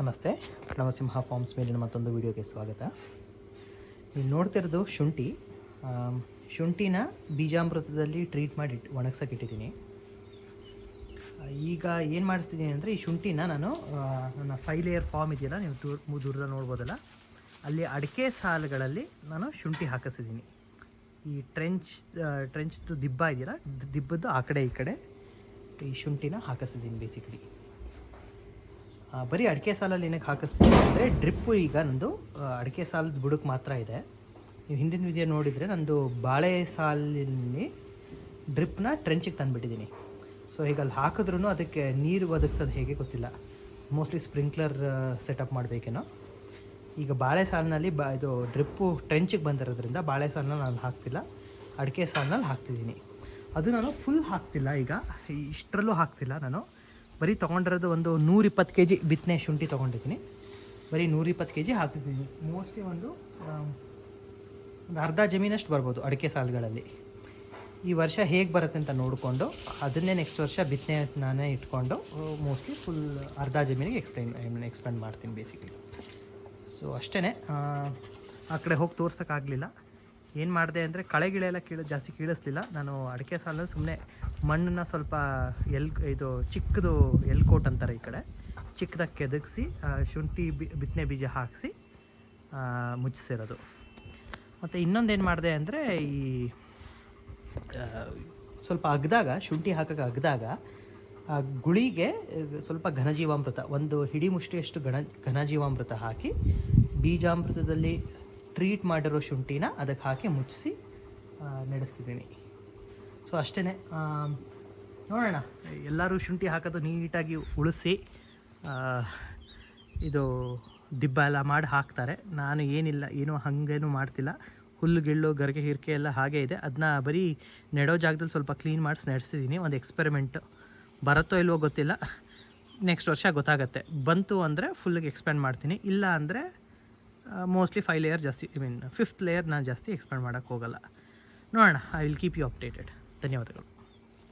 ನಮಸ್ತೆ ಪ್ರಣವಸಿಂಹ ಫಾರ್ಮ್ಸ್ ಮೇಲಿನ ಮತ್ತೊಂದು ವಿಡಿಯೋಗೆ ಸ್ವಾಗತ. ನೀವು ನೋಡ್ತಿರೋದು ಶುಂಠಿ. ಶುಂಠಿನ ಬೀಜಾಮೃತದಲ್ಲಿ ಟ್ರೀಟ್ ಮಾಡಿ ಒಣಗ್ಸೋಕೆ ಇಟ್ಟಿದ್ದೀನಿ. ಈಗ ಏನು ಮಾಡಿಸ್ತಿದ್ದೀನಿ ಅಂದರೆ ಈ ಶುಂಠಿನ ನಾನು ನನ್ನ ಫೈವ್ ಲೇಯರ್ ಫಾರ್ಮ್ ಇದೆಯಲ್ಲ, ನೀವು ದೂರ ದೂರದಲ್ಲಿ ನೋಡ್ಬೋದಲ್ಲ. ಅಲ್ಲಿ ಅಡಿಕೆ ಸಾಲುಗಳಲ್ಲಿ ನಾನು ಶುಂಠಿ ಹಾಕಿಸಿದ್ದೀನಿ. ಈ ಟ್ರೆಂಚ್ ಟ್ರೆಂಚ್ದು ದಿಬ್ಬ ಇದೆಯಲ್ಲ ದಿಬ್ಬದ್ದು ಆ ಕಡೆ, ಈ ಕಡೆ ಈ ಶುಂಠಿನ ಹಾಕಿಸಿದ್ದೀನಿ ಬೇಸಿಕಲಿ ಬರೀ ಅಡಿಕೆ ಸಾಲಲ್ಲಿ ಏನಕ್ಕೆ ಹಾಕಿಸ್ತೀನಿ ಅಂದರೆ ಡ್ರಿಪ್ಪು ಈಗ ನಂದು ಅಡಿಕೆ ಸಾಲದ ಬುಡಕ್ಕೆ ಮಾತ್ರ ಇದೆ. ನೀವು ಹಿಂದಿನ ವಿಡಿಯೋ ನೋಡಿದರೆ ನಂದು ಬಾಳೆ ಸಾಲಿನಲ್ಲಿ ಡ್ರಿಪ್ನ ಟ್ರೆಂಚಿಗೆ ತಂದುಬಿಟ್ಟಿದ್ದೀನಿ. ಸೊ ಈಗ ಅಲ್ಲಿ ಹಾಕಿದ್ರೂ ಅದಕ್ಕೆ ನೀರು ಒದಗಿಸೋದು ಹೇಗೆ ಗೊತ್ತಿಲ್ಲ. ಮೋಸ್ಟ್ಲಿ ಸ್ಪ್ರಿಂಕ್ಲರ್ ಸೆಟಪ್ ಮಾಡಬೇಕೇನೋ. ಈಗ ಬಾಳೆ ಸಾಲಿನಲ್ಲಿ ಬ, ಇದು ಡ್ರಿಪ್ಪು ಟ್ರೆಂಚಿಗೆ ಬಂದಿರೋದ್ರಿಂದ ಬಾಳೆ ಸಾಲನ್ನ ನಾನು ಹಾಕ್ತಿಲ್ಲ. ಅಡಿಕೆ ಸಾಲಿನಲ್ಲಿ ಹಾಕ್ತಿದ್ದೀನಿ. ಅದು ನಾನು ಫುಲ್ ಹಾಕ್ತಿಲ್ಲ ಈಗ. ಇಷ್ಟರಲ್ಲೂ ಹಾಕ್ತಿಲ್ಲ ನಾನು. ಬರೀ ತೊಗೊಂಡಿರೋದು ಒಂದು ನೂರಿಪ್ಪತ್ತು ಕೆ ಜಿ ಬಿತ್ತನೆ ಶುಂಠಿ ತೊಗೊಂಡಿದ್ದೀನಿ. ಬರೀ ನೂರಿಪ್ಪತ್ತು ಕೆ ಜಿ ಹಾಕಿದ್ದೀನಿ ಮೋಸ್ಟ್ಲಿ ಒಂದು ಒಂದು ಅರ್ಧ ಜಮೀನಷ್ಟು ಬರ್ಬೋದು ಅಡಿಕೆ ಸಾಲುಗಳಲ್ಲಿ. ಈ ವರ್ಷ ಹೇಗೆ ಬರುತ್ತೆ ಅಂತ ನೋಡಿಕೊಂಡು, ಅದನ್ನೇ ನೆಕ್ಸ್ಟ್ ವರ್ಷ ಬಿತ್ತನೆ ನಾನೇ ಇಟ್ಕೊಂಡು ಮೋಸ್ಟ್ಲಿ ಫುಲ್ ಅರ್ಧ ಜಮೀನಿಗೆ ಎಕ್ಸ್ಪ್ಲೈನ್ ಐ ಮೀನ್ ಎಕ್ಸ್ಪ್ಲೈನ್ ಮಾಡ್ತೀನಿ ಬೇಸಿಕಲಿ ಸೊ ಅಷ್ಟೇ ಆ ಕಡೆ ಹೋಗಿ ತೋರ್ಸೋಕ್ಕಾಗಲಿಲ್ಲ. ಏನು ಮಾಡಿದೆ ಅಂದರೆ ಕಳೆಗಿಳೆ ಎಲ್ಲ ಕೀಳ, ಜಾಸ್ತಿ ಕೀಳಿಸ್ಲಿಲ್ಲ. ನಾನು ಅಡಿಕೆ ಸಾಲಲ್ಲಿ ಸುಮ್ಮನೆ ಮಣ್ಣನ್ನು ಸ್ವಲ್ಪ ಎಲ್, ಇದು ಚಿಕ್ಕದು ಎಲ್ಕೋಟ್ ಅಂತಾರೆ ಈ ಕಡೆ. ಚಿಕ್ಕದಾಗಿ ಕೆದಗಿಸಿ ಶುಂಠಿ ಬಿ, ಬಿತ್ತನೆ ಬೀಜ ಹಾಕಿಸಿ ಮುಚ್ಚಿಸಿರೋದು. ಮತ್ತು ಇನ್ನೊಂದೇನು ಮಾಡಿದೆ ಅಂದರೆ ಈ ಸ್ವಲ್ಪ ಅಗ್ದಾಗ, ಶುಂಠಿ ಹಾಕಕ್ಕೆ ಅಗ್ದಾಗ ಗುಳಿಗೆ ಸ್ವಲ್ಪ ಘನಜೀವಾಮೃತ, ಒಂದು ಹಿಡಿ ಮುಷ್ಟಿಯಷ್ಟು ಘನ, ಘನಜೀವಾಮೃತ ಹಾಕಿ, ಬೀಜಾಮೃತದಲ್ಲಿ ಟ್ರೀಟ್ ಮಾಡಿರೋ ಶುಂಠಿನ ಅದಕ್ಕೆ ಹಾಕಿ ಮುಚ್ಚಿಸಿ ನಡೆಸ್ತಿದ್ದೀನಿ. ಸೊ ಅಷ್ಟೇ ನೋಡೋಣ. ಎಲ್ಲರೂ ಶುಂಠಿ ಹಾಕೋದು ನೀಟಾಗಿ ಉಳಿಸಿ ಇದು ದಿಬ್ಬ ಎಲ್ಲ ಮಾಡಿ ಹಾಕ್ತಾರೆ. ನಾನು ಏನಿಲ್ಲ, ಏನೂ ಹಾಗೇನೂ ಮಾಡ್ತಿಲ್ಲ. ಹುಲ್ಲು, ಗಿಳ್ಳು, ಗರಿಗೆ, ಹಿರಿಕೆ ಎಲ್ಲ ಹಾಗೆ ಇದೆ. ಅದನ್ನ ಬರೀ ನೆಡೋ ಜಾಗದಲ್ಲಿ ಸ್ವಲ್ಪ ಕ್ಲೀನ್ ಮಾಡಿಸಿ ನಡೆಸಿದ್ದೀನಿ ಒಂದು ಎಕ್ಸ್ಪೆರಿಮೆಂಟು ಬರುತ್ತೋ ಇಲ್ವೋ ಗೊತ್ತಿಲ್ಲ. ನೆಕ್ಸ್ಟ್ ವರ್ಷ ಗೊತ್ತಾಗತ್ತೆ. ಬಂತು ಅಂದರೆ ಫುಲ್ಗೆ ಎಕ್ಸ್ಪ್ಯಾಂಡ್ ಮಾಡ್ತೀನಿ. ಇಲ್ಲ ಅಂದರೆ ಮೋಸ್ಟ್ಲಿ ಫೈವ್ ಲೇಯರ್ ಜಾಸ್ತಿ ಐ ಮೀನ್ ಫಿಫ್ತ್ ಲೇಯರ್ ನಾನು ಜಾಸ್ತಿ ಎಕ್ಸ್ಪ್ಯಾಂಡ್ ಮಾಡೋಕ್ಕೆ ಹೋಗಲ್ಲ. ನೋಡೋಣ I will keep you updated ಧನ್ಯವಾದಗಳು.